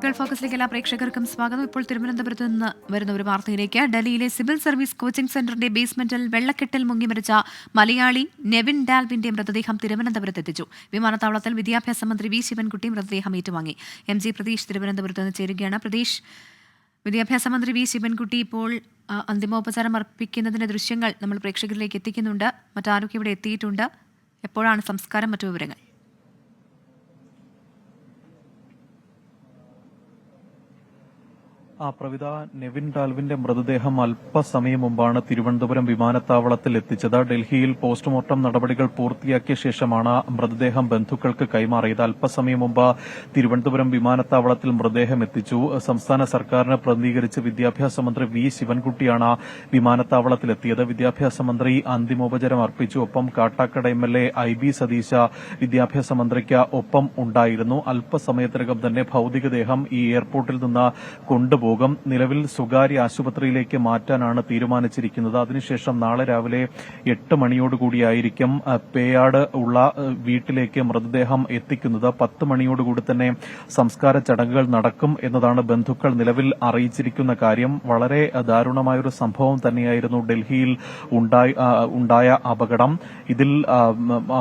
ഫോക്കസിലേക്ക് എല്ലാ പ്രേക്ഷകർക്കും സ്വാഗതം. ഇപ്പോൾ തിരുവനന്തപുരത്ത് നിന്ന് വരുന്ന ഒരു വാർത്തയിലേക്ക്. ഡൽഹിയിലെ സിവിൽ സർവീസ് കോച്ചിംഗ് സെന്ററിന്റെ ബേസ്മെന്റിൽ വെള്ളക്കെട്ടിൽ മുങ്ങി മരിച്ച മലയാളി നെവിൻ ഡാൽവിന്റെ മൃതദേഹം തിരുവനന്തപുരത്ത് എത്തിച്ചു. വിമാനത്താവളത്തിൽ വിദ്യാഭ്യാസ മന്ത്രി വി. ശിവൻകുട്ടി മൃതദേഹം ഏറ്റുവാങ്ങി. എം. ജി. പ്രതീഷ് തിരുവനന്തപുരത്ത് നിന്ന് ചേരുകയാണ്. പ്രതീഷ് വിദ്യാഭ്യാസ മന്ത്രി വി. ശിവൻകുട്ടി ഇപ്പോൾ അന്തിമോപചാരം അർപ്പിക്കുന്നതിന്റെ ദൃശ്യങ്ങൾ നമ്മൾ പ്രേക്ഷകരിലേക്ക് എത്തിക്കുന്നുണ്ട്. മറ്റാരൊക്കെ ഇവിടെ എത്തിയിട്ടുണ്ട്. എപ്പോഴാണ് സംസ്കാരം? മറ്റു വിവരങ്ങൾ. ആ പ്രവിത നെവിൻ ഡാൽവിന്റെ മൃതദേഹം അല്പസമയം മുമ്പാണ് തിരുവനന്തപുരം വിമാനത്താവളത്തിൽ എത്തിച്ചത്. ഡൽഹിയിൽ പോസ്റ്റ്മോർട്ടം നടപടികൾ പൂർത്തിയാക്കിയ ശേഷമാണ് മൃതദേഹം ബന്ധുക്കൾക്ക് കൈമാറിയത്. അല്പസമയം മുമ്പ് തിരുവനന്തപുരം വിമാനത്താവളത്തിൽ മൃതദേഹം എത്തിച്ചു. സംസ്ഥാന സർക്കാരിനെ പ്രതിനിധീകരിച്ച് വിദ്യാഭ്യാസ മന്ത്രി വി ശിവൻകുട്ടിയാണ് വിമാനത്താവളത്തിലെത്തിയത് വിദ്യാഭ്യാസ മന്ത്രി അന്തിമോപചാരം അർപ്പിച്ചു. ഒപ്പം Kattakada M L A I B Satheesh വിദ്യാഭ്യാസ മന്ത്രിക്ക് ഒപ്പം ഉണ്ടായിരുന്നു. അല്പസമയത്തിനകം തന്നെ ഭൌതികദേഹം ഈ എയർപോർട്ടിൽ നിന്ന് കൊണ്ടുപോകും നിലവിൽ സ്വകാര്യ ആശുപത്രിയിലേക്ക് മാറ്റാനാണ് തീരുമാനിച്ചിരിക്കുന്നത്. അതിനുശേഷം നാളെ രാവിലെ എട്ട് മണിയോടുകൂടിയായിരിക്കും പേയാട് ഉള്ള വീട്ടിലേക്ക് മൃതദേഹം എത്തിക്കുന്നത്. പത്ത് മണിയോടുകൂടി തന്നെ സംസ്കാര ചടങ്ങുകൾ നടക്കും എന്നതാണ് ബന്ധുക്കൾ നിലവിൽ അറിയിച്ചിരിക്കുന്ന കാര്യം. വളരെ ദാരുണമായൊരു സംഭവം തന്നെയായിരുന്നു ഡൽഹിയിൽ ഉണ്ടായി അപകടം. ഇതിൽ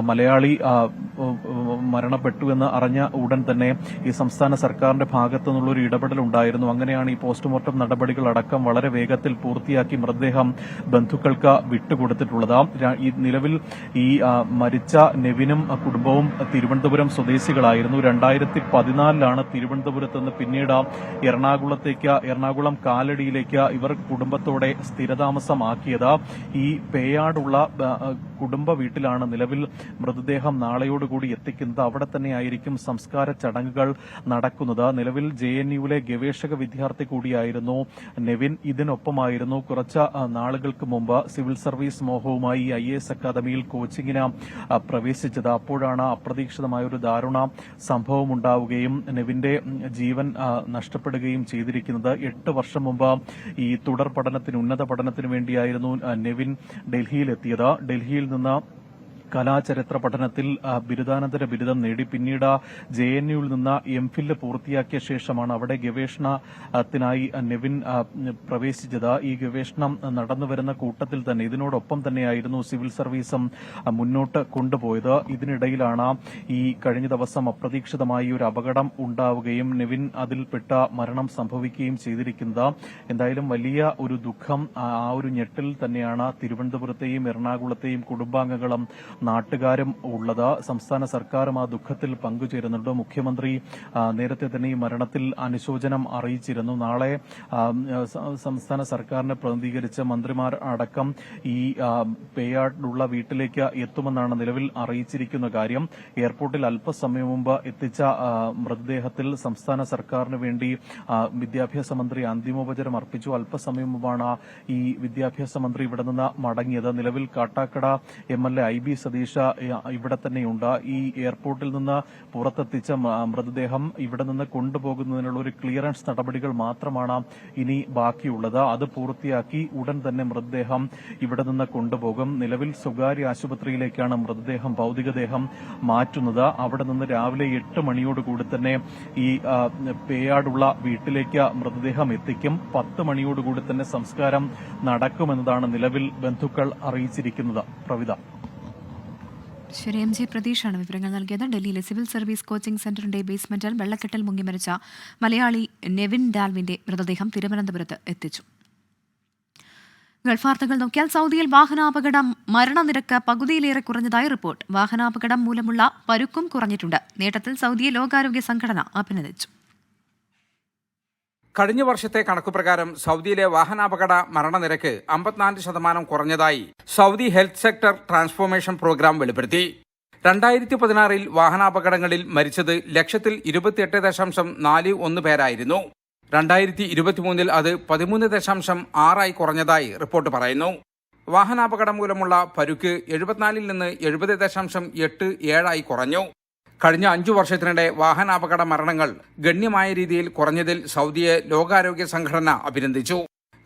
മലയാളി ആ, ഉ- ഉ- മരണപ്പെട്ടു എന്ന് അറിഞ്ഞ ഉടൻ തന്നെ ഈ സംസ്ഥാന സർക്കാരിന്റെ ഭാഗത്തു നിന്നുള്ള ഒരു ഇടപെടൽ ഉണ്ടായിരുന്നു അങ്ങനെയാണ് ഈ പോസ്റ്റ്മോർട്ടം നടപടികൾ അടക്കം വളരെ വേഗത്തിൽ പൂർത്തിയാക്കി മൃതദേഹം ബന്ധുക്കൾക്ക് വിട്ടുകൊടുത്തിട്ടുള്ളത്. നിലവിൽ ഈ മരിച്ച നെവിനും കുടുംബവും തിരുവനന്തപുരം സ്വദേശികളായിരുന്നു. രണ്ടായിരത്തി പതിനാലിലാണ് തിരുവനന്തപുരത്ത് നിന്ന് പിന്നീട് എറണാകുളത്തേക്ക് എറണാകുളം കാലടിയിലേക്ക് ഇവർ കുടുംബത്തോടെ സ്ഥിരതാമസമാക്കിയത്. ഈ പേയാടുള്ള കുടുംബ വീട്ടിലാണ് നിലവിൽ മൃതദേഹം നാളെയോടുകൂടി എത്തിക്കുന്നത്. അവിടെ തന്നെയായിരിക്കും സംസ്കാര ചടങ്ങുകൾ നടക്കുന്നത്. നിലവിൽ ജെ എൻ യുവിലെ ഗവേഷക വിദ്യാർത്ഥി കൂടിയായിരുന്നു. നെവിൻ ഇതിനൊപ്പമായിരുന്നു. കുറച്ച് നാളുകൾക്ക് മുമ്പ് സിവിൽ സർവീസ് മോഹവുമായി ഐ എസ് അക്കാദമിയിൽ കോച്ചിങ്ങിന് പ്രവേശിച്ചത്. അപ്പോഴാണ് അപ്രതീക്ഷിതമായ ഒരു ദാരുണ സംഭവം ഉണ്ടാവുകയും നെവിന്റെ ജീവൻ നഷ്ടപ്പെടുകയും ചെയ്തിരിക്കുന്നത്. എട്ട് വർഷം മുമ്പ് ഈ തുടർ പഠനത്തിന് ഉന്നത പഠനത്തിന് വേണ്ടിയായിരുന്നു നെവിൻ ഡൽഹിയിലെത്തിയത്. ഡൽഹിയിൽ നിന്ന് കലാചരിത്ര പഠനത്തിൽ ബിരുദാനന്തര ബിരുദം നേടി. പിന്നീട് ജെ എൻ യുവിൽ നിന്ന് എം ഫിൽ പൂർത്തിയാക്കിയ ശേഷമാണ് അവിടെ ഗവേഷണത്തിനായി നെവിൻ പ്രവേശിച്ചത്. ഈ ഗവേഷണം നടന്നുവരുന്ന കൂട്ടത്തിൽ തന്നെ ഇതിനോടൊപ്പം തന്നെയായിരുന്നു സിവിൽ സർവീസും മുന്നോട്ട് കൊണ്ടുപോയത്. ഇതിനിടയിലാണ് ഈ കഴിഞ്ഞ ദിവസം അപ്രതീക്ഷിതമായി ഒരു അപകടം ഉണ്ടാവുകയും നെവിൻ അതിൽപ്പെട്ട മരണം സംഭവിക്കുകയും ചെയ്തിരിക്കുന്നത്. എന്തായാലും വലിയ ഒരു ദുഃഖം ആ ഒരു ഞെട്ടിൽ തന്നെയാണ് തിരുവനന്തപുരത്തെയും എറണാകുളത്തെയും കുടുംബാംഗങ്ങളും നാട്ടുകാരും ഉള്ളത്. സംസ്ഥാന സർക്കാരും ആ ദുഃഖത്തിൽ പങ്കുചേരുന്നുണ്ട്. മുഖ്യമന്ത്രി നേരത്തെ തന്നെ ഈ മരണത്തിൽ അനുശോചനം അറിയിച്ചിരുന്നു. നാളെ സംസ്ഥാന സർക്കാരിനെ പ്രതിനിധീകരിച്ച മന്ത്രിമാർ അടക്കം ഈ പേയാടുള്ള വീട്ടിലേക്ക് എത്തുമെന്നാണ് നിലവിൽ അറിയിച്ചിരിക്കുന്ന കാര്യം. എയർപോർട്ടിൽ അല്പസമയം മുമ്പ് എത്തിച്ച മൃതദേഹത്തിൽ സംസ്ഥാന സർക്കാരിന് വേണ്ടി വിദ്യാഭ്യാസ മന്ത്രി അന്തിമോപചാരം അർപ്പിച്ചു. അല്പസമയം മുമ്പാണ് ഈ വിദ്യാഭ്യാസ മന്ത്രി ഇവിടെ നിന്ന് മടങ്ങിയത്. നിലവിൽ Kattakada M L A I B Satheesh ഇവിടെ തന്നെയുണ്ട്. ഈ എയർപോർട്ടിൽ നിന്ന് പുറത്തെത്തിച്ച മൃതദേഹം ഇവിടെ നിന്ന് കൊണ്ടുപോകുന്നതിനുള്ള ഒരു ക്ലിയറൻസ് നടപടികൾ മാത്രമാണ് ഇനി ബാക്കിയുള്ളത്. അത് പൂർത്തിയാക്കി ഉടൻ തന്നെ മൃതദേഹം ഇവിടെ നിന്ന് കൊണ്ടുപോകും. നിലവിൽ സ്വകാര്യ ആശുപത്രിയിലേക്കാണ് മൃതദേഹം ഭൌതികദേഹം മാറ്റുന്നത്. അവിടെ നിന്ന് രാവിലെ എട്ട് മണിയോടുകൂടി തന്നെ ഈ പേയാടുള്ള വീട്ടിലേക്ക് മൃതദേഹം എത്തിക്കും. പത്ത് മണിയോടുകൂടി തന്നെ സംസ്കാരം നടക്കുമെന്നതാണ് നിലവിൽ ബന്ധുക്കൾ അറിയിച്ചിരിക്കുന്നത്. പ്രവിത. ശരി എം ജെ പ്രതീഷാണ് വിവരങ്ങൾ നൽകിയത്. ഡൽഹിയിലെ സിവിൽ സർവീസ് കോച്ചിംഗ് സെന്ററിന്റെ ബേസ്മെന്റിൽ വെള്ളക്കെട്ടിൽ മുങ്ങി മരിച്ച മലയാളി നെവിൻ ഡാൽവിന്റെ മൃതദേഹം തിരുവനന്തപുരത്ത് എത്തിച്ചു. ഗൾഫ് വാർത്തകൾ നോക്കിയാൽ സൗദിയിൽ വാഹനാപകടം മരണനിരക്ക് പകുതിയിലേറെ കുറഞ്ഞതായി റിപ്പോർട്ട്. വാഹനാപകടം മൂലമുള്ള പരുക്കും കുറഞ്ഞിട്ടുണ്ട്. നേട്ടത്തിൽ സൗദിയെ ലോകാരോഗ്യ സംഘടന അഭിനന്ദിച്ചു. കഴിഞ്ഞ വർഷത്തെ കണക്കുപ്രകാരം സൗദിയിലെ വാഹനാപകട മരണനിരക്ക് അമ്പത്തിനാല് ശതമാനം കുറഞ്ഞതായി Saudi health sector transformation programme വെളിപ്പെടുത്തി. രണ്ടായിരത്തി പതിനാറിൽ വാഹനാപകടങ്ങളിൽ മരിച്ചത് ലക്ഷത്തിൽ ഇരുപത്തിയെട്ട് ദശാംശം നാല് ഒന്ന് പേരായിരുന്നു. രണ്ടായിരത്തി ഇരുപത്തിമൂന്നിൽ അത് പതിമൂന്ന് ദശാംശം ആറായി കുറഞ്ഞതായി റിപ്പോർട്ട് പറയുന്നു. വാഹനാപകടം മൂലമുള്ള പരുക്ക് എഴുപത്തിനാലിൽ നിന്ന് എഴുപത് ദശാംശം എട്ട് ഏഴായി കുറഞ്ഞു. കഴിഞ്ഞ അഞ്ചു വർഷത്തിനിടെ വാഹനാപകട മരണങ്ങൾ ഗണ്യമായ രീതിയിൽ കുറഞ്ഞതിൽ സൗദിയെ ലോകാരോഗ്യ സംഘടന അഭിനന്ദിച്ചു.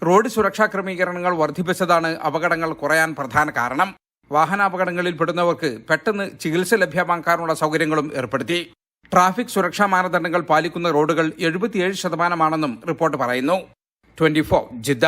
റോഡ് സുരക്ഷാ ക്രമീകരണങ്ങൾ വർദ്ധിപ്പിച്ചതാണ് അപകടങ്ങൾ കുറയാൻ പ്രധാന കാരണം. വാഹനാപകടങ്ങളിൽ പെടുന്നവർക്ക് പെട്ടെന്ന് ചികിത്സ ലഭ്യമാക്കാനുള്ള സൗകര്യങ്ങളും ഏർപ്പെടുത്തി. ട്രാഫിക് സുരക്ഷാ മാനദണ്ഡങ്ങൾ പാലിക്കുന്ന റോഡുകൾ എഴുപത്തിയേഴ് ശതമാനമാണെന്നും റിപ്പോർട്ട് പറയുന്നു. ട്വന്റി ജിദ്ദ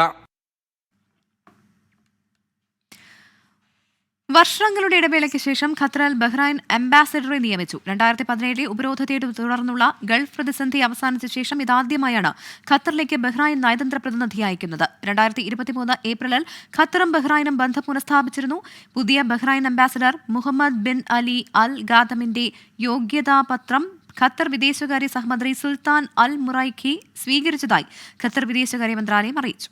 വർഷങ്ങളുടെ ഇടവേളയ്ക്ക് ശേഷം ഖത്തറിൽ ബഹ്റൈൻ അംബാസഡറെ നിയമിച്ചു. രണ്ടായിരത്തി പതിനേഴിലെ ഉപരോധത്തെ തുടർന്നുള്ള ഗൾഫ് പ്രതിസന്ധി അവസാനിച്ച ശേഷം ഇതാദ്യമായാണ് ഖത്തറിലേക്ക് ബഹ്റൈൻ നയതന്ത്ര പ്രതിനിധി അയക്കുന്നത്. രണ്ടായിരത്തി ഇരുപത്തിമൂന്ന് ഏപ്രിലിൽ ഖത്തറും ബഹ്റൈനും ബന്ധം പുനഃസ്ഥാപിച്ചിരുന്നു. പുതിയ Bahrain ambassador Mohammed bin Ali al ഗാദമിന്റെ യോഗ്യതാപത്രം ഖത്തർ വിദേശകാര്യ സഹമന്ത്രി സുൽത്താൻ അൽ മുറൈഖി സ്വീകരിച്ചതായി ഖത്തർ വിദേശകാര്യ മന്ത്രാലയം അറിയിച്ചു.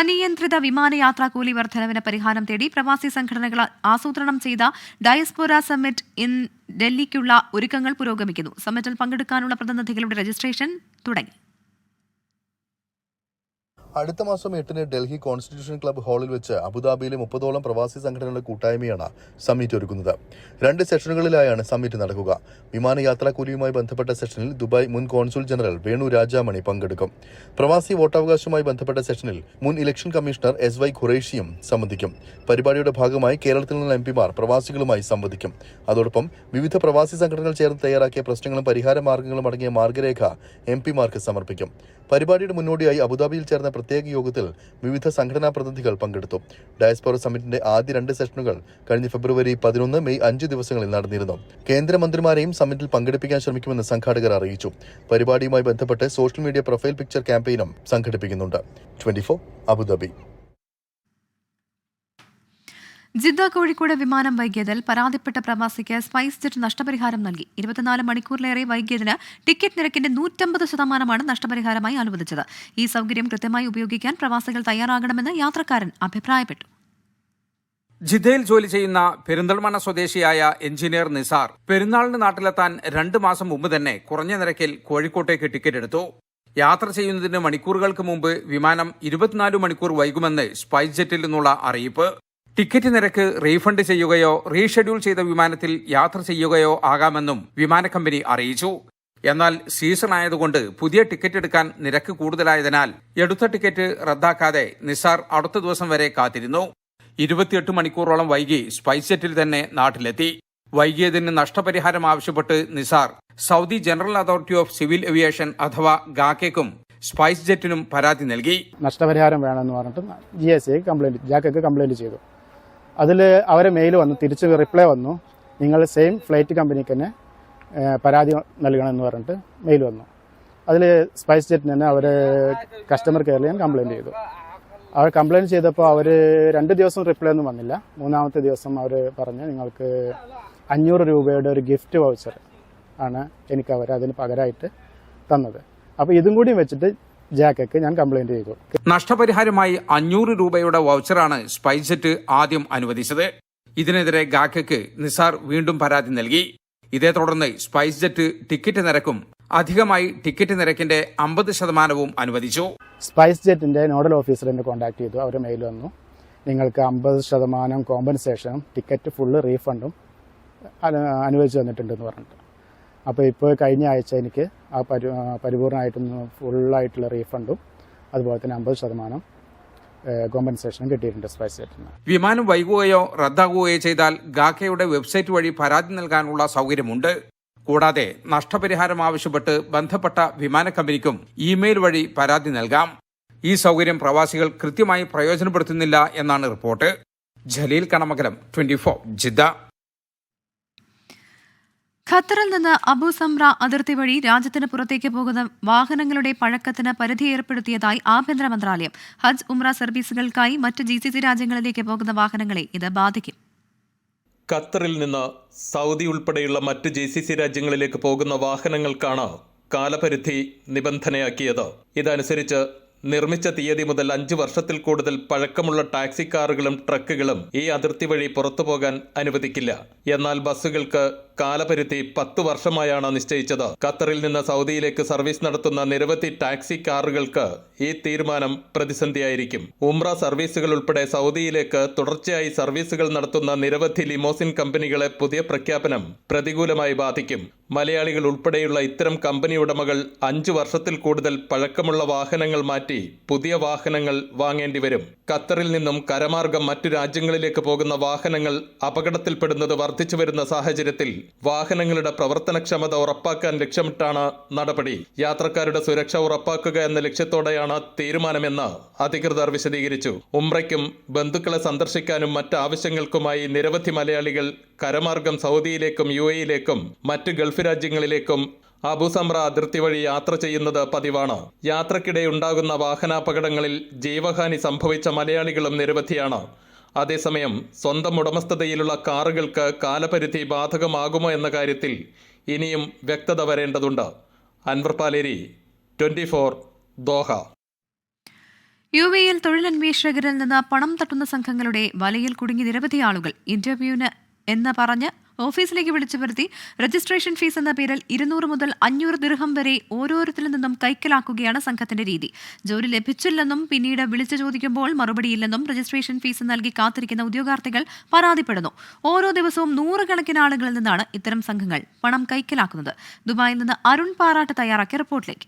അനിയന്ത്രിത വിമാനയാത്രാ കൂലി വർധനവിന് പരിഹാരം തേടി പ്രവാസി സംഘടനകൾ ആസൂത്രണം ചെയ്ത ഡയസ്പോര സമ്മിറ്റ് ഇൻ ഡൽഹിക്കുള്ള ഒരുക്കങ്ങൾ പുരോഗമിക്കുന്നു. സമ്മിറ്റിൽ പങ്കെടുക്കാനുള്ള പ്രതിനിധികളുടെ രജിസ്ട്രേഷൻ തുടങ്ങി. അടുത്ത മാസം എട്ടിന് ഡൽഹി കോൺസ്റ്റിറ്റ്യൂഷൻ ക്ലബ്ബ് ഹാളിൽ വെച്ച് അബുദാബിയിലെ മുപ്പതോളം പ്രവാസി സംഘടനകളുടെ കൂട്ടായ്മയാണ് സമ്മിറ്റ് ഒരുക്കുന്നത്. രണ്ട് സെഷനുകളിലായാണ് സമ്മിറ്റ് നടക്കുക. വിമാനയാത്രാ കൂലിയുമായി ബന്ധപ്പെട്ട സെഷനിൽ ദുബായ് മുൻ കോൺസുൽ ജനറൽ വേണു രാജാമണി പങ്കെടുക്കും. പ്രവാസി വോട്ടവകാശവുമായി ബന്ധപ്പെട്ട സെഷനിൽ മുൻ ഇലക്ഷൻ കമ്മീഷണർ എസ് വൈ ഖുറേഷിയും സംബന്ധിക്കും പരിപാടിയുടെ ഭാഗമായി കേരളത്തിൽ നിന്നുള്ള എം പിമാർ പ്രവാസികളുമായി സംവദിക്കും. അതോടൊപ്പം വിവിധ പ്രവാസി സംഘടനകൾ ചേർന്ന് തയ്യാറാക്കിയ പ്രശ്നങ്ങളും പരിഹാര മാർഗങ്ങളും അടങ്ങിയ മാർഗരേഖ എം പിമാർക്ക് സമർപ്പിക്കും. പരിപാടിയുടെ മുന്നോടിയായി അബുദാബിയിൽ ചേർന്ന പ്രത്യേക യോഗത്തിൽ വിവിധ സംഘടനാ പ്രതിനിധികൾ പങ്കെടുത്തു. ഡയസ്പോറ സമ്മിറ്റിന്റെ ആദ്യ രണ്ട് സെഷനുകൾ കഴിഞ്ഞ ഫെബ്രുവരി പതിനൊന്ന് മെയ് അഞ്ച് ദിവസങ്ങളിൽ നടന്നിരുന്നു. കേന്ദ്രമന്ത്രിമാരെയും സമ്മിറ്റിൽ പങ്കെടുപ്പിക്കാൻ ശ്രമിക്കുമെന്ന് സംഘാടകർ അറിയിച്ചു. പരിപാടിയുമായി ബന്ധപ്പെട്ട് സോഷ്യൽ മീഡിയ പ്രൊഫൈൽ പിക്ചർ ക്യാമ്പയിനും സംഘടിപ്പിക്കുന്നുണ്ട്. Twenty Abu Dhabi. Jeddah Kozhikode വിമാനം വൈകിയതിൽ പരാതിപ്പെട്ട പ്രവാസിക്ക് സ്പൈസ് ജെറ്റ് നഷ്ടപരിഹാരം നൽകി. ഇരുപത്തിനാല് മണിക്കൂറിലേറെ വൈകിയതിന് ടിക്കറ്റ് നിരക്കിന്റെ നൂറ്റമ്പത് ശതമാനമാണ് നഷ്ടപരിഹാരമായി അനുവദിച്ചത്. ഈ സൗകര്യം കൃത്യമായി ഉപയോഗിക്കാൻ പ്രവാസികൾ തയ്യാറാകണമെന്ന് യാത്രക്കാരൻ അഭിപ്രായപ്പെട്ടു. ജിദ്ദയിൽ ജോലി ചെയ്യുന്ന പെരിന്തൽമണ്ണ സ്വദേശിയായ എഞ്ചിനീയർ നിസാർ പെരുന്നാളിന് നാട്ടിലെത്താൻ രണ്ട് മാസം മുമ്പ് തന്നെ കുറഞ്ഞ നിരക്കിൽ കോഴിക്കോട്ടേക്ക് ടിക്കറ്റ് എടുത്തു. യാത്ര ചെയ്യുന്നതിന് മണിക്കൂറുകൾക്ക് മുമ്പ് വിമാനം ഇരുപത്തിനാല് മണിക്കൂർ വൈകുമെന്ന് സ്പൈസ് ജെറ്റിൽ നിന്നുള്ള അറിയിപ്പ്. ടിക്കറ്റ് നിരക്ക് റീഫണ്ട് ചെയ്യുകയോ റീഷെഡ്യൂൾ ചെയ്ത വിമാനത്തിൽ യാത്ര ചെയ്യുകയോ ആകാമെന്നും വിമാന കമ്പനി അറിയിച്ചു. എന്നാൽ സീസൺ ആയതുകൊണ്ട് പുതിയ ടിക്കറ്റ് എടുക്കാൻ നിരക്ക് കൂടുതലായതിനാൽ എടുത്ത ടിക്കറ്റ് റദ്ദാക്കാതെ നിസാർ അടുത്ത ദിവസം വരെ കാത്തിരുന്നു. ഇരുപത്തിയെട്ട് മണിക്കൂറോളം വൈകി സ്പൈസ് ജെറ്റിൽ തന്നെ നാട്ടിലെത്തി. വൈകിയതിന് നഷ്ടപരിഹാരം ആവശ്യപ്പെട്ട് Nisar Saudi General Authority of Civil Aviation അഥവാ ഗാക്കയ്ക്കും സ്പൈസ് ജെറ്റിനും പരാതി നൽകി. നഷ്ടപരിഹാരം വേണമെന്ന് പറഞ്ഞിട്ട് ജി എസ് കംപ്ലൈന്റ് ജാക്കൊക്കെ കംപ്ലൈന്റ് ചെയ്തു. അതിൽ അവരെ മെയിൽ വന്നു തിരിച്ച് റിപ്ലൈ വന്നു. നിങ്ങൾ സെയിം ഫ്ലൈറ്റ് കമ്പനിക്ക് തന്നെ പരാതി നൽകണമെന്ന് പറഞ്ഞിട്ട് മെയിൽ വന്നു. അതിൽ സ്പൈസ് ജെറ്റിന് തന്നെ അവർ കസ്റ്റമർ കെയറിൽ ഞാൻ കംപ്ലയിന്റ് ചെയ്തു. അവർ കംപ്ലയിന്റ് ചെയ്തപ്പോൾ അവർ രണ്ട് ദിവസം റിപ്ലൈ ഒന്നും വന്നില്ല. മൂന്നാമത്തെ ദിവസം അവർ പറഞ്ഞ് നിങ്ങൾക്ക് അഞ്ഞൂറ് രൂപയുടെ ഒരു ഗിഫ്റ്റ് വൗച്ചർ ആണ് എനിക്ക് അവർ അതിന് പകരമായിട്ട് തന്നത്. അപ്പോൾ ഇതും കൂടി വെച്ചിട്ട് ജാക്കക്ക് ഞാൻ കംപ്ലൈന്റ് ചെയ്തു. നഷ്ടപരിഹാരമായി അഞ്ഞൂറ് രൂപയുടെ വൗച്ചറാണ് സ്പൈസെറ്റ് ആദ്യം അനുവദിച്ചത്. ഇതിനെതിരെ ഗാക്കയ്ക്ക് നിസാർ വീണ്ടും പരാതി നൽകി. ഇതേ തുടർന്ന് സ്പൈസ് ജെറ്റ് ടിക്കറ്റ് നിരക്കും അധികമായി ടിക്കറ്റ് നിരക്കിന്റെ അമ്പത് ശതമാനവും അനുവദിച്ചു. സ്പൈസ് ജെറ്റിന്റെ നോഡൽ ഓഫീസറെ കോൺടാക്ട് ചെയ്തു. അവർ മെയിൽ വന്നു. നിങ്ങൾക്ക് അമ്പത് ശതമാനം കോമ്പൻസേഷനും ടിക്കറ്റ് ഫുള്ള് റീഫണ്ടും അനു- അനുവദിച്ചു തന്നിട്ടുണ്ടെന്ന് പറഞ്ഞിട്ട്. അപ്പോൾ ഇപ്പോൾ കഴിഞ്ഞ ആഴ്ച എനിക്ക് ആ പരി പരിപൂർണമായിട്ടും ഫുള്ളായിട്ടുള്ള റീഫണ്ടും അതുപോലെ തന്നെ അമ്പത് ശതമാനം കോമ്പൻസേഷനും കിട്ടിയിട്ടുണ്ട് സ്പൈസ് ജെറ്റിന് വിമാനം വൈകുകയോ റദ്ദാകുകയോ ചെയ്താൽ ഗാക്കയുടെ വെബ്സൈറ്റ് വഴി പരാതി നൽകാനുള്ള സൗകര്യമുണ്ട്. കൂടാതെ നഷ്ടപരിഹാരം ആവശ്യപ്പെട്ട് ബന്ധപ്പെട്ട വിമാന കമ്പനിക്കും ഇമെയിൽ വഴി പരാതി നൽകാം. ഈ സൗകര്യം പ്രവാസികൾ കൃത്യമായി പ്രയോജനപ്പെടുത്തുന്നില്ല എന്നാണ് report. Jaleel Kanamakalam twenty four Jeddah. ഖത്തറിൽ നിന്ന് അബു സംറ അതിർത്തി വഴി രാജ്യത്തിന് പുറത്തേക്ക് പോകുന്ന വാഹനങ്ങളുടെ പഴക്കത്തിന് പരിധി ഏർപ്പെടുത്തിയതായി ആഭ്യന്തര മന്ത്രാലയം. ഹജ്ജ് ഉംറ സർവീസുകൾക്കായി മറ്റ് ജി സി സി രാജ്യങ്ങളിലേക്ക് പോകുന്ന വാഹനങ്ങളെ ഇത് ബാധിക്കും. ഖത്തറിൽ നിന്ന് സൗദി ഉൾപ്പെടെയുള്ള മറ്റ് ജി സി സി രാജ്യങ്ങളിലേക്ക് പോകുന്ന വാഹനങ്ങൾക്കാണ് കാലപരിധി നിബന്ധനയാക്കിയത്. ഇതനുസരിച്ച് നിർമ്മിച്ച തീയതി മുതൽ അഞ്ച് വർഷത്തിൽ കൂടുതൽ പഴക്കമുള്ള ടാക്സി കാറുകളും ട്രക്കുകളും ഈ അതിർത്തി വഴി പുറത്തുപോകാൻ അനുവദിക്കില്ല. എന്നാൽ ബസ്സുകൾക്ക് കാലപരിധി പത്ത് വർഷമായാണ് നിശ്ചയിച്ചത്. ഖത്തറിൽ നിന്ന് സൗദിയിലേക്ക് സർവീസ് നടത്തുന്ന നിരവധി ടാക്സി കാറുകൾക്ക് ഈ തീരുമാനം പ്രതിസന്ധിയായിരിക്കും. ഉംറ സർവീസുകൾ ഉൾപ്പെടെ സൗദിയിലേക്ക് തുടർച്ചയായി സർവീസുകൾ നടത്തുന്ന നിരവധി ലിമോസിൻ കമ്പനികളെ പുതിയ പ്രഖ്യാപനം പ്രതികൂലമായി ബാധിക്കും. മലയാളികൾ ഉൾപ്പെടെയുള്ള ഇത്തരം കമ്പനി ഉടമകൾ അഞ്ചു വർഷത്തിൽ കൂടുതൽ പഴക്കമുള്ള വാഹനങ്ങൾ മാറ്റി പുതിയ വാഹനങ്ങൾ വാങ്ങേണ്ടി വരും. ഖത്തറിൽ നിന്നും കരമാർഗം മറ്റു രാജ്യങ്ങളിലേക്ക് പോകുന്ന വാഹനങ്ങൾ അപകടത്തിൽപ്പെടുന്നത് വർദ്ധിച്ചു വരുന്ന സാഹചര്യത്തിൽ വാഹനങ്ങളുടെ പ്രവർത്തനക്ഷമത ഉറപ്പാക്കാൻ ലക്ഷ്യമിട്ടാണ് നടപടി. യാത്രക്കാരുടെ സുരക്ഷ ഉറപ്പാക്കുക എന്ന ലക്ഷ്യത്തോടെയാണ് തീരുമാനമെന്ന് അധികൃതർ വിശദീകരിച്ചു. ഉംറയ്ക്കും ബന്ധുക്കളെ സന്ദർശിക്കാനും മറ്റ് ആവശ്യങ്ങൾക്കുമായി നിരവധി മലയാളികൾ കരമാർഗം സൗദിയിലേക്കും യു എയിലേക്കും മറ്റ് ഗൾഫ് രാജ്യങ്ങളിലേക്കും അബുസംറ അതിർത്തി വഴി യാത്ര ചെയ്യുന്നത് പതിവാണ്. യാത്രക്കിടെ ഉണ്ടാകുന്ന വാഹനാപകടങ്ങളിൽ ജീവഹാനി സംഭവിച്ച മലയാളികളും നിരവധിയാണ്. അതേസമയം സ്വന്തം ഉടമസ്ഥതയിലുള്ള കാറുകൾക്ക് കാലപരിധി ബാധകമാകുമോ എന്ന കാര്യത്തിൽ ഇനിയും വ്യക്തത വരേണ്ടതുണ്ട്. Anwar Paleri twenty four Doha. U എയിൽ തൊഴിലന്വേഷകരിൽ നിന്ന് പണം തട്ടുന്ന സംഘങ്ങളുടെ വലയിൽ കുടുങ്ങി നിരവധി ആളുകൾ ഇന്റർവ്യൂവിന് എന്ന് പറഞ്ഞ് ഓഫീസിലേക്ക് വിളിച്ചു വരുത്തി. രജിസ്ട്രേഷൻ ഫീസ് എന്ന പേരിൽ ഇരുന്നൂറ് മുതൽ അഞ്ഞൂറ് ദിർഹം വരെ ഓരോരുത്തരിൽ നിന്നും കൈക്കലാക്കുകയാണ് സംഘത്തിന്റെ രീതി. ജോലി ലഭിച്ചില്ലെന്നും പിന്നീട് വിളിച്ചു ചോദിക്കുമ്പോൾ മറുപടിയില്ലെന്നും രജിസ്ട്രേഷൻ ഫീസ് നൽകി കാത്തിരിക്കുന്ന ഉദ്യോഗാർത്ഥികൾ പരാതിപ്പെടുന്നു. ഓരോ ദിവസവും നൂറുകണക്കിന് ആളുകളിൽ നിന്നാണ് ഇത്തരം സംഘങ്ങൾ പണം കൈക്കലാക്കുന്നത്. ദുബായിൽ നിന്ന് അരുൺ പാറാട്ട് തയ്യാറാക്കിയ റിപ്പോർട്ടിലേക്ക്.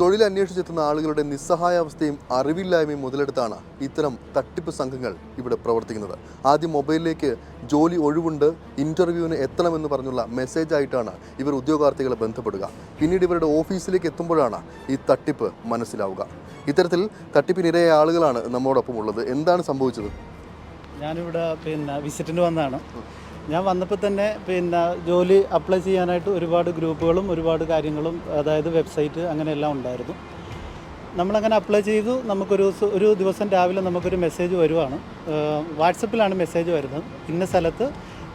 തൊഴിൽ അന്വേഷിച്ചെത്തുന്ന ആളുകളുടെ നിസ്സഹായാവസ്ഥയും അറിവില്ലായ്മയും മുതലെടുത്താണ് ഇത്തരം തട്ടിപ്പ് സംഘങ്ങൾ ഇവിടെ പ്രവർത്തിക്കുന്നത്. ആദ്യം മൊബൈലിലേക്ക് ജോലി ഒഴിവുണ്ട് ഇന്റർവ്യൂവിന് എത്തണമെന്ന് പറഞ്ഞുള്ള മെസ്സേജ് ആയിട്ടാണ് ഇവർ ഉദ്യോഗാർത്ഥികളെ ബന്ധപ്പെടുക. പിന്നീട് ഇവരുടെ ഓഫീസിലേക്ക് എത്തുമ്പോഴാണ് ഈ തട്ടിപ്പ് മനസ്സിലാവുക. ഇത്തരത്തിൽ തട്ടിപ്പിനിരയായ ആളുകളാണ് നമ്മോടൊപ്പം ഉള്ളത്. എന്താണ് സംഭവിച്ചത്? ഞാനിവിടെ പിന്നെ വിസിറ്റിന് വന്നതാണ്. ഞാൻ വന്നപ്പോൾ തന്നെ പിന്നെ ജോലി അപ്ലൈ ചെയ്യാനായിട്ട് ഒരുപാട് ഗ്രൂപ്പുകളും ഒരുപാട് കാര്യങ്ങളും അതായത് വെബ്സൈറ്റ് അങ്ങനെയെല്ലാം ഉണ്ടായിരുന്നു. നമ്മളങ്ങനെ അപ്ലൈ ചെയ്തു. നമുക്കൊരു ഒരു ദിവസം രാവിലെ നമുക്കൊരു മെസ്സേജ് വരുവാണ്. വാട്സപ്പിലാണ് മെസ്സേജ് വരുന്നത്. ഇന്ന സ്ഥലത്ത്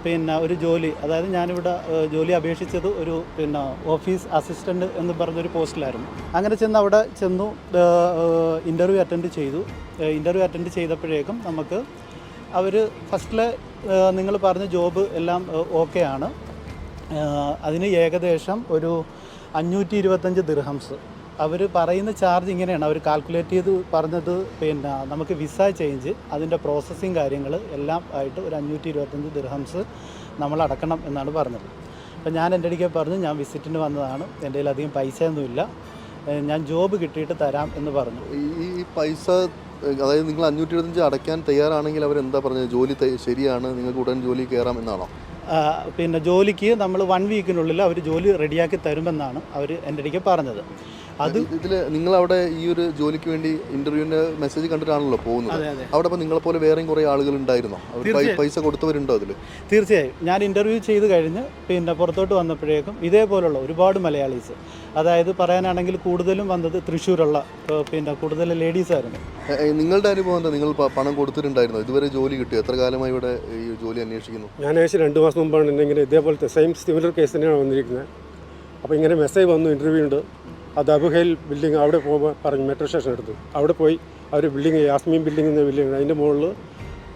പിന്നെ ഒരു ജോലി അതായത് ഞാനിവിടെ ജോലി അപേക്ഷിച്ചത് ഒരു പിന്നെ ഓഫീസ് അസിസ്റ്റന്റ് എന്ന് പറഞ്ഞൊരു പോസ്റ്റിലായിരുന്നു. അങ്ങനെ ചെന്ന് അവിടെ ചെന്നു ഇന്റർവ്യൂ അറ്റൻഡ് ചെയ്തു. ഇന്റർവ്യൂ അറ്റൻഡ് ചെയ്തപ്പോഴേക്കും നമുക്ക് അവർ ഫസ്റ്റിലെ നിങ്ങൾ പറഞ്ഞ ജോബ് എല്ലാം ഓക്കെ ആണ്. അതിന് ഏകദേശം ഒരു അഞ്ഞൂറ്റി ഇരുപത്തഞ്ച് ദിർഹംസ്. അവർ പറയുന്ന ചാർജ് ഇങ്ങനെയാണ്. അവർ കാൽക്കുലേറ്റ് ചെയ്ത് പറഞ്ഞത് പിന്നെ നമുക്ക് വിസ ചേഞ്ച് അതിന്റെ പ്രോസസ്സിങ് കാര്യങ്ങൾ എല്ലാം ആയിട്ട് ഒരു അഞ്ഞൂറ്റി ഇരുപത്തഞ്ച് ദിർഹംസ് നമ്മൾ അടക്കണം എന്നാണ് പറഞ്ഞത്. അപ്പം ഞാൻ എന്റെ അടിക്കാൻ പറഞ്ഞു ഞാൻ വിസിറ്റിന് വന്നതാണ്. എന്റെ കയ്യിൽ അധികം പൈസയൊന്നുമില്ല. ഞാൻ ജോബ് കിട്ടിയിട്ട് തരാം എന്ന് പറഞ്ഞു. ഈ പൈസ അതായത് നിങ്ങൾ അഞ്ഞൂറ്റി എഴുപത്തഞ്ച് അടയ്ക്കാൻ തയ്യാറാണെങ്കിൽ എന്താ പറഞ്ഞത്? ജോലി ശരിയാണ് നിങ്ങൾക്ക് ഉടൻ ജോലി കയറാം എന്നാണോ? പിന്നെ ജോലിക്ക് നമ്മൾ വൺ വീക്കിനുള്ളിൽ അവർ ജോലി റെഡിയാക്കി തരുമെന്നാണ് അവർ എന്റെ അടിക്ക് പറഞ്ഞത്. അത് ഇതിൽ നിങ്ങൾ അവിടെ ഈ ഒരു ജോലിക്ക് വേണ്ടി ഇന്റർവ്യൂവിന്റെ മെസ്സേജ് കണ്ടിട്ടാണല്ലോ പോകുന്നത്. അവിടെ അപ്പോൾ നിങ്ങളെ പോലെ വേറെയും കുറേ ആളുകൾ ഉണ്ടായിരുന്നോ. പൈസ കൊടുത്തവരുണ്ടോ അതിൽ തീർച്ചയായും. ഞാൻ ഇന്റർവ്യൂ ചെയ്ത് കഴിഞ്ഞ് പിന്നെ പുറത്തോട്ട് വന്നപ്പോഴേക്കും ഇതേപോലുള്ള ഒരുപാട് മലയാളീസ് അതായത് പറയാനാണെങ്കിൽ കൂടുതലും വന്നത് തൃശ്ശൂരുള്ള പിന്നെ കൂടുതൽ ലേഡീസ് ആയിരുന്നു. നിങ്ങളുടെ അനുഭവം എന്താ? നിങ്ങൾ പണം കൊടുത്തിട്ടുണ്ടായിരുന്നോ? ഇതുവരെ ജോലി കിട്ടിയോ? എത്ര കാലമായി ഇവിടെ ഈ ജോലി അന്വേഷിക്കുന്നു? ഞാൻ ഏകദേശം രണ്ട് മാസം മുമ്പാണ് ഇങ്ങനെ ഇതേപോലത്തെ സെയിം സിമിലർ കേസ് തന്നെയാണ് വന്നിരിക്കുന്നത്. അപ്പോൾ ഇങ്ങനെ മെസ്സേജ് വന്നു ഇന്റർവ്യൂ ഉണ്ട്. അത് അബുഹൈൽ ബിൽഡിംഗ് അവിടെ പോകുമ്പോൾ പറഞ്ഞു മെട്രോ സ്റ്റേഷൻ എടുത്തു. അവിടെ പോയി അവർ ബിൽഡിംഗ് യാസ്മീൻ ബിൽഡിംഗ് എന്ന ബിൽഡിംഗ് അതിന്റെ മുകളിൽ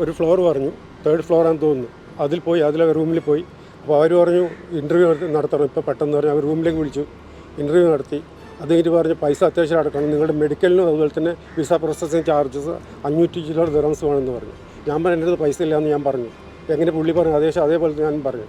ഒരു ഫ്ലോർ പറഞ്ഞു. തേർഡ് ഫ്ലോർ ആണെന്ന് തോന്നുന്നു. അതിൽ പോയി അതിലെ റൂമിൽ പോയി. അപ്പോൾ അവർ പറഞ്ഞു ഇന്റർവ്യൂ നടത്തണം. ഇപ്പോൾ പെട്ടെന്ന് പറഞ്ഞു അവർ റൂമിലേക്ക് വിളിച്ചു. ഇന്റർവ്യൂ നടത്തി. അത് കഴിഞ്ഞിട്ട് പറഞ്ഞ് പൈസ അത്യാവശ്യം അടക്കണം. നിങ്ങളുടെ മെഡിക്കലിനും അതുപോലെ തന്നെ വിസ പ്രോസസ്സിങ് ചാർജസ് അഞ്ഞൂറ്റി ചില്ലർ ദിറംസ് വേണമെന്ന് പറഞ്ഞു. ഞാൻ പറഞ്ഞു എന്റെ അടുത്ത് പൈസ ഇല്ലയെന്ന് ഞാൻ പറഞ്ഞു. എങ്ങനെ പുള്ളി പറഞ്ഞു അതേശം അതേപോലെ ഞാൻ പറഞ്ഞു.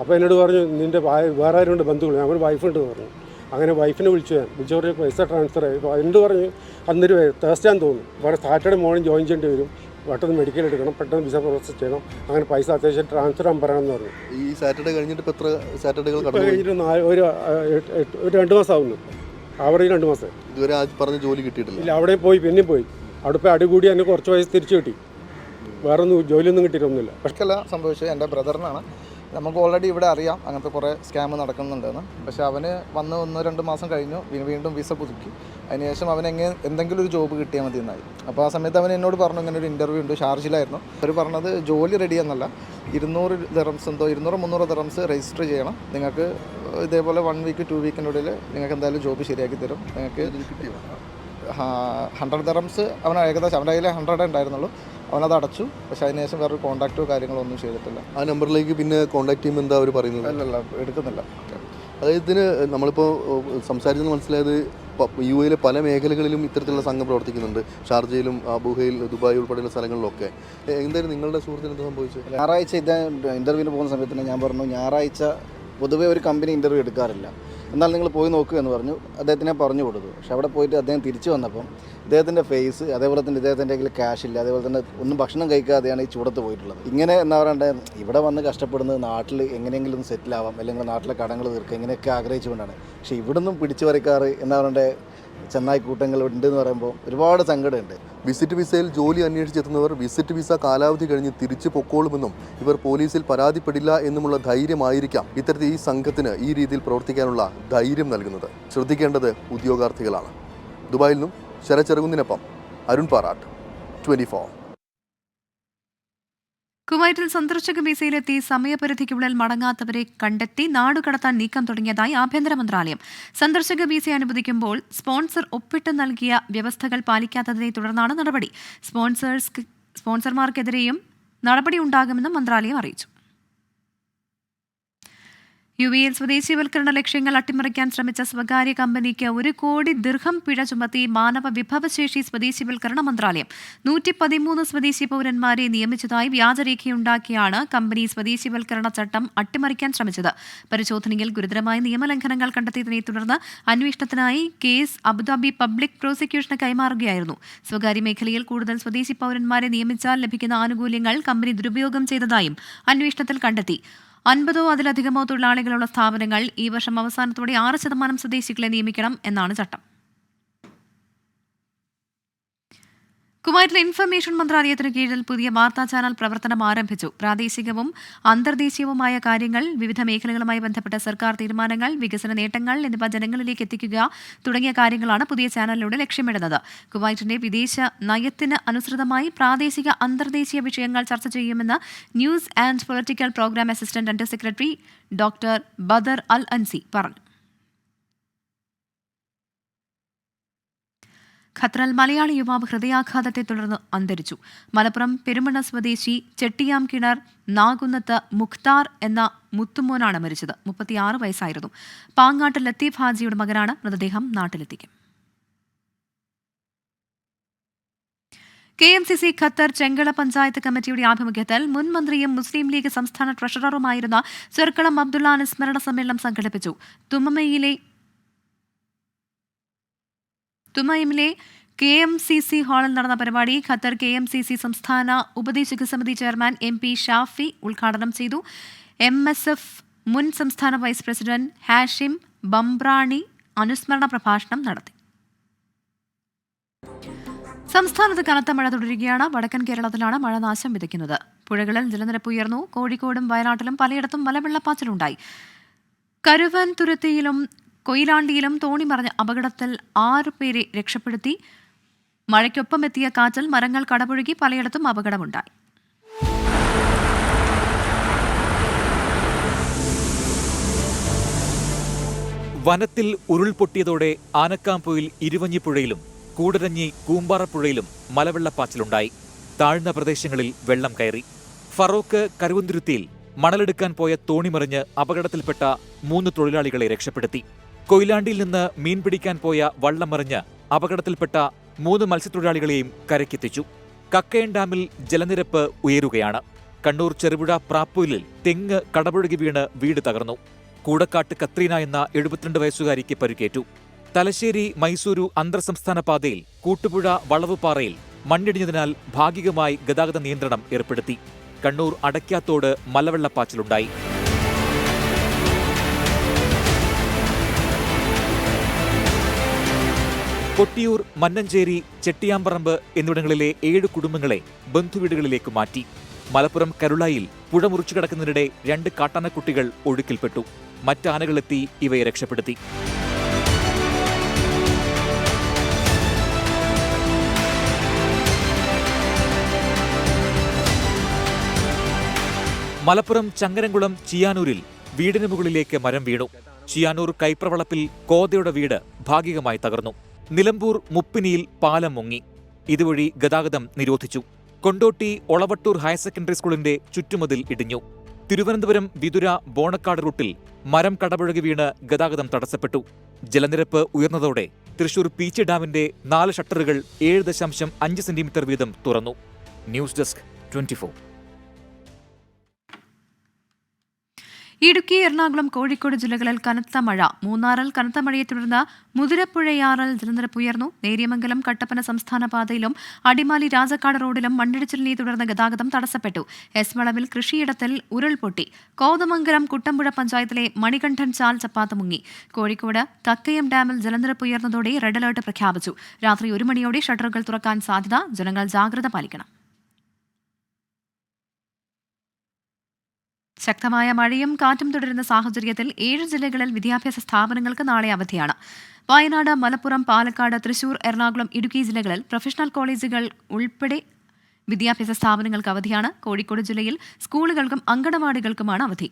അപ്പോൾ എന്നോട് പറഞ്ഞു നിന്റെ വേറെ ആരുണ്ട് ബന്ധുക്കൾ? ഞാൻ ഒരു വൈഫുണ്ട് പറഞ്ഞു. അങ്ങനെ വൈഫിനെ വിളിച്ചു ഞാൻ വിളിച്ചു പറഞ്ഞ് പൈസ ട്രാൻസ്ഫർ ആയി. എന്ത് പറഞ്ഞു? അന്നൊരു തേഴ്സ്ഡേ ആണെന്ന് തോന്നുന്നു. വേറെ സാറ്റർഡേ മോർണിംഗ് ജോയിൻ ചെയ്യേണ്ടി വരും. പെട്ടെന്ന് മെഡിക്കൽ എടുക്കണം. പെട്ടെന്ന് വിസ പ്രോസസ് ചെയ്യണം. അങ്ങനെ പൈസ അത്യാവശ്യം ട്രാൻസ്ഫർ ആകാൻ പറയണമെന്ന് പറഞ്ഞു. ഈ സാറ്റർഡേ കഴിഞ്ഞിട്ട് ഇപ്പോൾ എത്ര സാറ്റർഡേകൾ കഴിഞ്ഞിട്ട് നാല് ഒരു ഒരു രണ്ട് മാസം ആവുന്നു ആവറേജ് രണ്ട് മാസം. ഇതുവരെ പറഞ്ഞ ജോലി കിട്ടിയിട്ടില്ല. ഇല്ല അവിടെ പോയി പിന്നെയും പോയി. അവിടെ പോയി അടികൂടി എന്നെ കുറച്ച് പൈസ തിരിച്ചു കിട്ടി. വേറൊന്നും ജോലിയൊന്നും കിട്ടിയിട്ടൊന്നുമില്ല. പക്ഷേ സംഭവിച്ചത്. എന്റെ ബ്രദറിനാണ് നമുക്ക് ഓൾറെഡി ഇവിടെ അറിയാം അങ്ങനത്തെ കുറേ സ്കാം നടക്കുന്നുണ്ടെന്ന്. പക്ഷേ അവന് വന്ന് ഒന്ന് രണ്ട് മാസം കഴിഞ്ഞു. വീണ്ടും വിസ പുതുക്കി. അതിനുശേഷം അവൻ എങ്ങനെ എന്തെങ്കിലും ഒരു ജോബ് കിട്ടിയാൽ മതി എന്നായി. അപ്പോൾ ആ സമയത്ത് അവൻ എന്നോട് പറഞ്ഞു ഇങ്ങനെ ഒരു ഇന്റർവ്യൂ ഉണ്ട് ഷാർജിലായിരുന്നു. അവർ പറഞ്ഞത് ജോലി റെഡി എന്നല്ല. ഇരുന്നൂറ് ദിറംസ് എന്തോ ഇരുന്നൂറ് മുന്നൂറ് ദിറംസ് രജിസ്റ്റർ ചെയ്യണം. നിങ്ങൾക്ക് ഇതേപോലെ വൺ വീക്ക് ടു വീക്കിനുള്ളിൽ നിങ്ങൾക്ക് എന്തായാലും ജോബ് ശരിയാക്കി തരും. നിങ്ങൾക്ക് ഹൺഡ്രഡ് ദറംസ് അവൻ ഏകദേശം അവന്റെ കയ്യിൽ ഹൺഡ്രഡ് ഉണ്ടായിരുന്നുള്ളൂ. അവനത് അടച്ചു പക്ഷെ അതിനുശേഷം വേറൊരു കോൺടാക്റ്റോ കാര്യങ്ങളോ ഒന്നും ചെയ്തിട്ടില്ല. ആ നമ്പറിലേക്ക് പിന്നെ കോൺടാക്ട് ചെയ്യുമ്പോൾ എന്താ അവർ പറയുന്നത്? അല്ലല്ല എടുക്കുന്നില്ല. അതായത് ഇതിന് നമ്മളിപ്പോൾ സംസാരിച്ചെന്ന് മനസ്സിലായത് യു എയിലെ പല മേഖലകളിലും ഇത്തരത്തിലുള്ള സംഘം പ്രവർത്തിക്കുന്നുണ്ട്. ഷാർജയിലും അബുഹയിൽ ദുബായ് ഉൾപ്പെടെയുള്ള സ്ഥലങ്ങളിലൊക്കെ. എന്തായാലും നിങ്ങളുടെ സുഹൃത്തിന് എന്താ സംഭവിച്ചത്? ഞായറാഴ്ച ഇത് ഇന്റർവ്യൂവിന് പോകുന്ന സമയത്ത് ഞാൻ പറഞ്ഞു ഞായറാഴ്ച പൊതുവെ ഒരു കമ്പനി ഇന്റർവ്യൂ എടുക്കാറില്ല. എന്നാൽ നിങ്ങൾ പോയി നോക്കൂ എന്ന് പറഞ്ഞു. അദ്ദേഹത്തിനെ പറഞ്ഞു കൊടുത്തു. പക്ഷെ അവിടെ പോയിട്ട് അദ്ദേഹം തിരിച്ചു വന്നപ്പം ഇദ്ദേഹത്തിന്റെ ഫേസ് അതേപോലെ തന്നെ ഇദ്ദേഹത്തിന്റെ കയ്യിൽ ക്യാഷ് ഇല്ല അതേപോലെ തന്നെ ഒന്നും ഭക്ഷണം കഴിക്കാതെയാണ് ഈ ചൂടത്ത് പോയിട്ടുള്ളത്. ഇങ്ങനെ എന്താ പറയണ്ടേ? ഇവിടെ വന്ന് കഷ്ടപ്പെടുന്നത് നാട്ടിൽ എങ്ങനെയെങ്കിലും സെറ്റിൽ ആവാം അല്ലെങ്കിൽ നാട്ടിലെ കടങ്ങൾ തീർക്കുക ഇങ്ങനെയൊക്കെ ആഗ്രഹിച്ചുകൊണ്ടാണ്. പക്ഷേ ഇവിടുന്നും പിടിച്ചു വരയ്ക്കാറ് എന്താ പറയണ്ടേ? ചെന്നായി കൂട്ടങ്ങൾ ഉണ്ട് എന്ന് പറയുമ്പോൾ ഒരുപാട് സങ്കടമുണ്ട്. വിസിറ്റ് വിസയിൽ ജോലി അന്വേഷിച്ചെത്തുന്നവർ വിസിറ്റ് വിസ കാലാവധി കഴിഞ്ഞ് തിരിച്ചു പൊക്കോളുമെന്നും ഇവർ പോലീസിൽ പരാതിപ്പെടില്ല എന്നുമുള്ള ധൈര്യമായിരിക്കാം ഇത്തരത്തിൽ ഈ സംഘത്തിന് ഈ രീതിയിൽ പ്രവർത്തിക്കാനുള്ള ധൈര്യം നൽകുന്നത്. ശ്രദ്ധിക്കേണ്ടത് ഉദ്യോഗാർത്ഥികളാണ്. ദുബായിൽ നിന്നും ശരചെറുകുന്നിനൊപ്പം അരുൺ പാറാട്ട് ട്വന്റി ഫോർ കുവൈറ്റിൽ സന്ദർശക വിസയിലെത്തി സമയപരിധിക്കുള്ളിൽ മടങ്ങാത്തവരെ കണ്ടെത്തി നാടുകടത്താൻ നീക്കം തുടങ്ങിയതായി ആഭ്യന്തര മന്ത്രാലയം. സന്ദർശക വിസ അനുവദിക്കുമ്പോൾ സ്പോൺസർ ഒപ്പിട്ട് നൽകിയ വ്യവസ്ഥകൾ പാലിക്കാത്തതിനെ തുടർന്നാണ് നടപടി. സ്പോൺസേഴ്സ് സ്പോൺസർമാർക്കെതിരെയും നടപടിയുണ്ടാകുമെന്നും മന്ത്രാലയം അറിയിച്ചു. യു എയിൽ സ്വദേശീവൽക്കരണ ലക്ഷ്യങ്ങൾ അട്ടിമറിക്കാൻ ശ്രമിച്ച സ്വകാര്യ കമ്പനിക്ക് ഒരു കോടി ദീർഘം പിഴ ചുമത്തി മാനവ വിഭവശേഷി സ്വദേശീവൽക്കരണ മന്ത്രാലയം. നൂറ്റി പതിമൂന്ന് സ്വദേശി പൗരന്മാരെ നിയമിച്ചതായി വ്യാജരേഖയുണ്ടാക്കിയാണ് കമ്പനി സ്വദേശീവൽക്കരണ ചട്ടം അട്ടിമറിക്കാൻ ശ്രമിച്ചത്. പരിശോധനയിൽ ഗുരുതരമായ നിയമലംഘനങ്ങൾ കണ്ടെത്തിയതിനെ തുടർന്ന് അന്വേഷണത്തിനായി കേസ് അബുദാബി പബ്ലിക് പ്രോസിക്യൂഷന് കൈമാറുകയായിരുന്നു. സ്വകാര്യ മേഖലയിൽ കൂടുതൽ സ്വദേശി പൗരന്മാരെ നിയമിച്ചാൽ ലഭിക്കുന്ന ആനുകൂല്യങ്ങൾ കമ്പനി ദുരുപയോഗം ചെയ്തതായും അന്വേഷണത്തിൽ കണ്ടെത്തി. അൻപതോ അതിലധികമോ തൊഴിലാളികളുള്ള സ്ഥാപനങ്ങൾ ഈ വർഷം അവസാനത്തോടെ ആറ് ശതമാനം സ്വദേശികളെ നിയമിക്കണം എന്നാണ് ചട്ടം. കുവൈറ്റിലെ ഇൻഫർമേഷൻ മന്ത്രാലയത്തിന് കീഴിൽ പുതിയ വാർത്താ ചാനൽ പ്രവർത്തനം ആരംഭിച്ചു. പ്രാദേശികവും അന്തർദേശീയവുമായ കാര്യങ്ങൾ വിവിധ മേഖലകളുമായി ബന്ധപ്പെട്ട സർക്കാർ തീരുമാനങ്ങൾ വികസന നേട്ടങ്ങൾ എന്നിവ ജനങ്ങളിലേക്ക് എത്തിക്കുക തുടങ്ങിയ കാര്യങ്ങളാണ് പുതിയ ചാനലിലൂടെ ലക്ഷ്യമിടുന്നത്. കുവൈറ്റിന്റെ വിദേശ നയത്തിന് അനുസൃതമായി പ്രാദേശിക അന്തർദേശീയ വിഷയങ്ങൾ ചർച്ച ചെയ്യുമെന്ന് news and political programme assistant under secretary doctor Badr al Ansi പറഞ്ഞു. ഖത്തറിൽ മലയാളി യുവാവ് ഹൃദയാഘാതത്തെ തുടർന്ന് അന്തരിച്ചു. മലപ്പുറം പെരുമണ്ണ സ്വദേശി ചെട്ടിയാം കിണർ നാഗുന്നത്ത് മുഖ്താർ എന്ന മുത്തുമോനാണ് മരിച്ചത്. മുപ്പത്തിയാറ് വയസ്സായിരുന്നു. പാങ്ങാട്ട് ലത്തീഫ് ഹാജിയുടെ മകനാണ് മൃതദേഹം നാട്ടിലെത്തിക്കും. K M C C Qatar Chengala panchayat കമ്മിറ്റിയുടെ ആഭിമുഖ്യത്തിൽ മുൻ മന്ത്രിയും മുസ്ലിം ലീഗ് സംസ്ഥാന ട്രഷററുമായിരുന്ന ചെറുക്കളം അബ്ദുള്ള അനുസ്മരണ സമ്മേളനം സംഘടിപ്പിച്ചു. തുമ്മയിലെ തുമയിമിലെ കെ എം സി സി ഹാളിൽ നടന്ന പരിപാടി Qatar K M C C സംസ്ഥാന ഉപദേശക സമിതി ചെയർമാൻ എം പി ഷാഫി ഉദ്ഘാടനം ചെയ്തു. എം എസ് എഫ് മുൻ സംസ്ഥാന വൈസ് പ്രസിഡന്റ് ഹാഷിം ബംബ്രാണി അനുസ്മരണ പ്രഭാഷണം നടത്തി. സംസ്ഥാനത്ത് കനത്ത മഴ തുടരുകയാണ്. വടക്കൻ കേരളത്തിലാണ് മഴ നാശം വിതയ്ക്കുന്നത്. പുഴകളിൽ ജലനിരപ്പ് ഉയർന്നു. കോഴിക്കോടും വയനാട്ടിലും പലയിടത്തും മലവെള്ളപ്പാച്ചിലുണ്ടായി. കരുവൻ തുരുത്തിയിലും കൊയിലാണ്ടിയിലും തോണി മറിഞ്ഞ അപകടത്തിൽ ആറു പേരെ രക്ഷപ്പെടുത്തി. മഴയ്ക്കൊപ്പം എത്തിയ കാറ്റിൽ മരങ്ങൾ കടപുഴകി പലയിടത്തും അപകടമുണ്ടായി. വനത്തിൽ ഉരുൾപൊട്ടിയതോടെ ആനക്കാമ്പൊയിൽ ഇരുവഞ്ഞിപ്പുഴയിലും കൂടരഞ്ഞി കൂമ്പാറപ്പുഴയിലും മലവെള്ളപ്പാച്ചിലുണ്ടായി. താഴ്ന്ന പ്രദേശങ്ങളിൽ വെള്ളം കയറി. ഫറോക്ക് കരുവന്തുരുത്തിയിൽ മണലെടുക്കാൻ പോയ തോണിമറിഞ്ഞ് അപകടത്തിൽപ്പെട്ട മൂന്ന് തൊഴിലാളികളെ രക്ഷപ്പെടുത്തി. കൊയിലാണ്ടിയിൽ നിന്ന് മീൻ പിടിക്കാൻ പോയ വള്ളം മറിഞ്ഞ് അപകടത്തിൽപ്പെട്ട മൂന്ന് മത്സ്യത്തൊഴിലാളികളെയും കരയ്ക്കെത്തിച്ചു. കക്കയൻ ഡാമിൽ ജലനിരപ്പ് ഉയരുകയാണ്. കണ്ണൂർ ചെറുപുഴ പ്രാപ്പൂലിൽ തെങ്ങ് കടപുഴകി വീണ് വീട് തകർന്നു. കൂടക്കാട്ട് കത്രീന എന്ന എഴുപത്തിരണ്ട് വയസ്സുകാരിക്ക് പരിക്കേറ്റു. തലശ്ശേരി മൈസൂരു അന്തർ സംസ്ഥാന പാതയിൽ കൂട്ടുപുഴ വളവുപാറയിൽ മണ്ണിടിഞ്ഞതിനാൽ ഭാഗികമായി ഗതാഗത നിയന്ത്രണം ഏർപ്പെടുത്തി. കണ്ണൂർ അടയ്ക്കാത്തോട് മലവെള്ളപ്പാച്ചിലുണ്ടായി. കൊട്ടിയൂർ മന്നഞ്ചേരി ചെട്ടിയാമ്പറമ്പ് എന്നിവിടങ്ങളിലെ ഏഴ് കുടുംബങ്ങളെ ബന്ധുവീടുകളിലേക്ക് മാറ്റി. മലപ്പുറം കരുളായിൽ പുഴ മുറിച്ചു കിടക്കുന്നതിനിടെ രണ്ട് കാട്ടാനക്കുട്ടികൾ ഒഴുക്കിൽപ്പെട്ടു. മറ്റാനകളെത്തി ഇവയെ രക്ഷപ്പെടുത്തി. മലപ്പുറം ചങ്ങരംകുളം ചിയാനൂരിൽ വീടിന് മുകളിലേക്ക് മരം വീണു. ചിയാനൂർ കൈപ്രവളപ്പിൽ കോതയുടെ വീട് ഭാഗികമായി തകർന്നു. നിലമ്പൂർ മുപ്പിനിയിൽ പാലം മുങ്ങി. ഇതുവഴി ഗതാഗതം നിരോധിച്ചു. കൊണ്ടോട്ടി ഒളവട്ടൂർ ഹയർ സെക്കൻഡറി സ്കൂളിന്റെ ചുറ്റുമതിൽ ഇടിഞ്ഞു. തിരുവനന്തപുരം വിതുര ബോണക്കാട് റൂട്ടിൽ മരം കടപുഴകി വീണ് ഗതാഗതം തടസ്സപ്പെട്ടു. ജലനിരപ്പ് ഉയർന്നതോടെ തൃശൂർ പീച്ച് ഡാമിന്റെ നാല് ഷട്ടറുകൾ ഏഴ് ദശാംശം അഞ്ച് സെന്റിമീറ്റർ വീതം തുറന്നു. News desk twenty four. Idukki Ernakulam Kozhikode ജില്ലകളിൽ കനത്ത മഴ. മൂന്നാറിൽ കനത്ത മഴയെ തുടർന്ന് മുതിരപ്പുഴയാറിൽ ജലനിരപ്പ് ഉയർന്നു. നേര്യമംഗലം കട്ടപ്പന സംസ്ഥാന പാതയിലും അടിമാലി രാജക്കാട് റോഡിലും മണ്ണിടിച്ചിലിനെ തുടർന്ന് ഗതാഗതം തടസ്സപ്പെട്ടു. എസ് വളവിൽ കൃഷിയിടത്തിൽ ഉരുൾപൊട്ടി കോതമംഗലം കുട്ടമ്പുഴ പഞ്ചായത്തിലെ മണികണ്ഠൻ ചാൽ ചപ്പാത്ത് മുങ്ങി. കോഴിക്കോട് കക്കയം ഡാമിൽ ജലനിരപ്പ് ഉയർന്നതോടെ റെഡ് അലർട്ട് പ്രഖ്യാപിച്ചു. രാത്രി ഒരു മണിയോടെ ഷട്ടറുകൾ തുറക്കാൻ സാധ്യത. ജനങ്ങൾ ജാഗ്രത പാലിക്കണം. ശക്തമായ മഴയും കാറ്റും തുടരുന്ന സാഹചര്യത്തിൽ ഏഴ് ജില്ലകളിൽ വിദ്യാഭ്യാസ സ്ഥാപനങ്ങൾക്ക് നാളെ അവധിയാണ്. വയനാട് മലപ്പുറം പാലക്കാട് തൃശൂർ എറണാകുളം ഇടുക്കി ജില്ലകളിൽ പ്രൊഫഷണൽ കോളേജുകൾ ഉൾപ്പെടെ വിദ്യാഭ്യാസ സ്ഥാപനങ്ങൾക്ക് അവധിയാണ്. കോഴിക്കോട് ജില്ലയിൽ സ്കൂളുകൾക്കും അങ്കണവാടികൾക്കുമാണ് അവധി.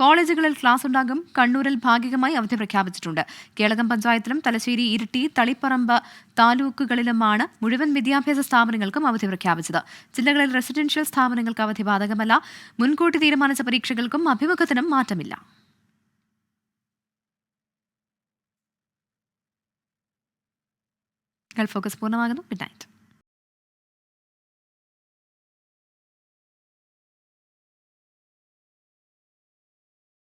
കോളേജുകളിൽ ക്ലാസ് ഉണ്ടാകും കണ്ണൂരിൽ ഭാഗികമായി അവധി പ്രഖ്യാപിച്ചിട്ടുണ്ട്. കേളകം പഞ്ചായത്തിലും തലശ്ശേരി ഇരിട്ടി തളിപ്പറമ്പ് താലൂക്കുകളിലുമാണ് മുഴുവൻ വിദ്യാഭ്യാസ സ്ഥാപനങ്ങൾക്കും അവധി പ്രഖ്യാപിച്ചത്. ജില്ലകളിൽ റെസിഡൻഷ്യൽ സ്ഥാപനങ്ങൾക്ക് അവധി ബാധകമല്ല. മുൻകൂട്ടി തീരുമാനിച്ച പരീക്ഷകൾക്കും അഭിമുഖത്തിനും മാറ്റമില്ല. Gulf focus പൂർണമാകുന്നു. Good night